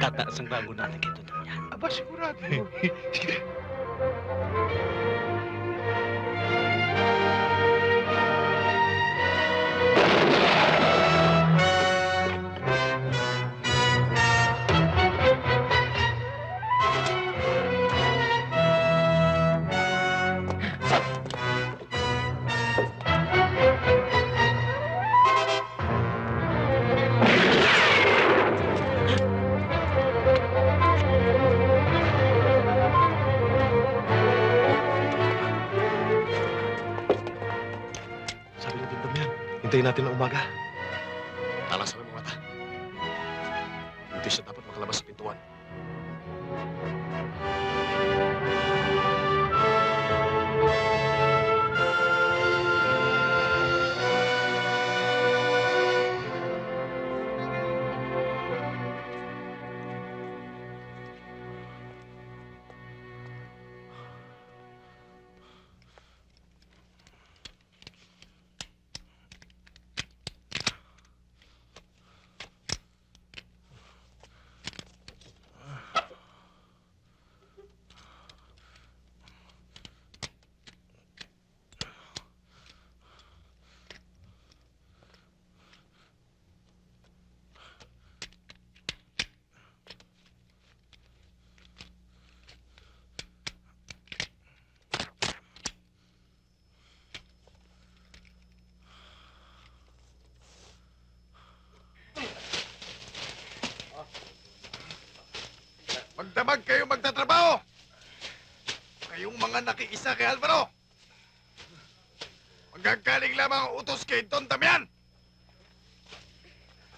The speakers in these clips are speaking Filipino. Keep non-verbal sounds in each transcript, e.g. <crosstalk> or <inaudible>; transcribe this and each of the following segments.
Tataas ang bago natin kay Dudong yan. Aba, sigurado. <laughs> <laughs> hintayin natin ng umaga. Talas sa mga mata. Hindi siya dapat makalabas sa pintuan. Magdamag kayo magtatrabaho! Kayong mga nakiisa kay Alvaro! Magagaling lamang ang utos kay Don Damian!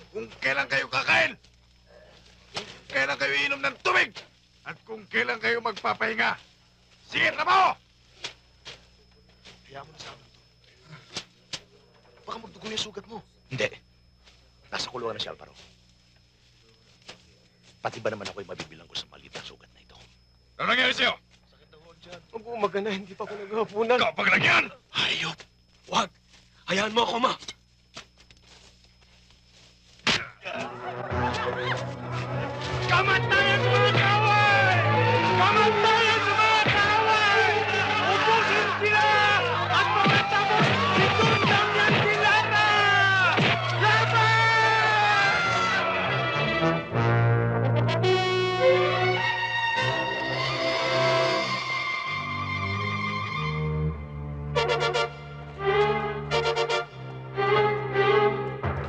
Kung kailan kayo kakain! Kung kailan kayo inom ng tubig! At kung kailan kayo magpapahinga! Sige, trabaho! Kaya mo na sa amin to. Baka magdugo yung sugat mo. Hindi. Nasa kulungan na si Alvaro. Pati ba naman ako'y mabibilang ko sa maliit na sugat na ito? Ano nangyari sa'yo? Huwag umaga na, hindi pa ako naghahapunan. Kapag lang yan! Hayop! Huwag! Hayaan mo ako, ma! Kamatayan sa mga kaway! Kamatayan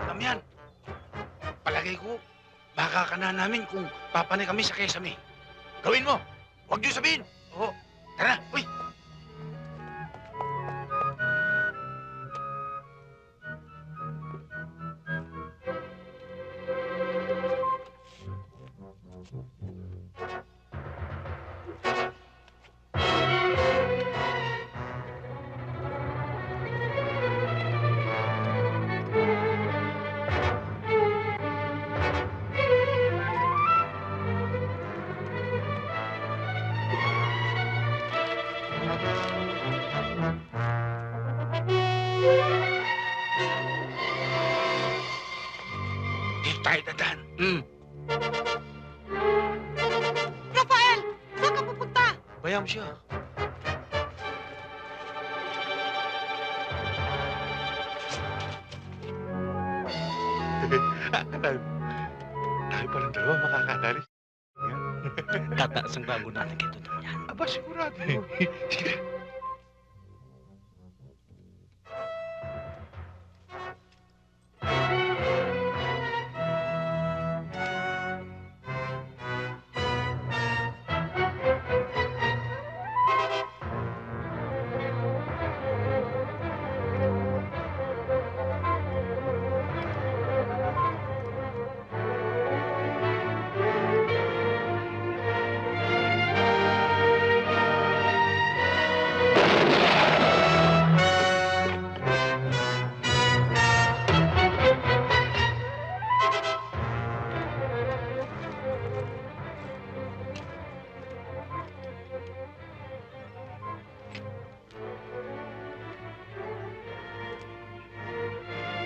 Damian, palagay ko, baka ka na namin kung papanay kami sa kesame. Gawin mo! Huwag niyo sabihin! Oo. Tara, uy! Tayo dadaan. Hmm. Rafael! Saan ka pupunta? Bayam siya. Tayo, tayo pa ng dalawa makakadali. Tataas ang bago natin kay yan. Aba, sigurado. Sige.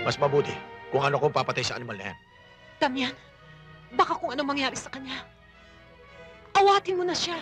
Mas mabuti kung ano kong papatay sa animal na yan. Damian, baka kung ano mangyari sa kanya. Awatin mo na siya.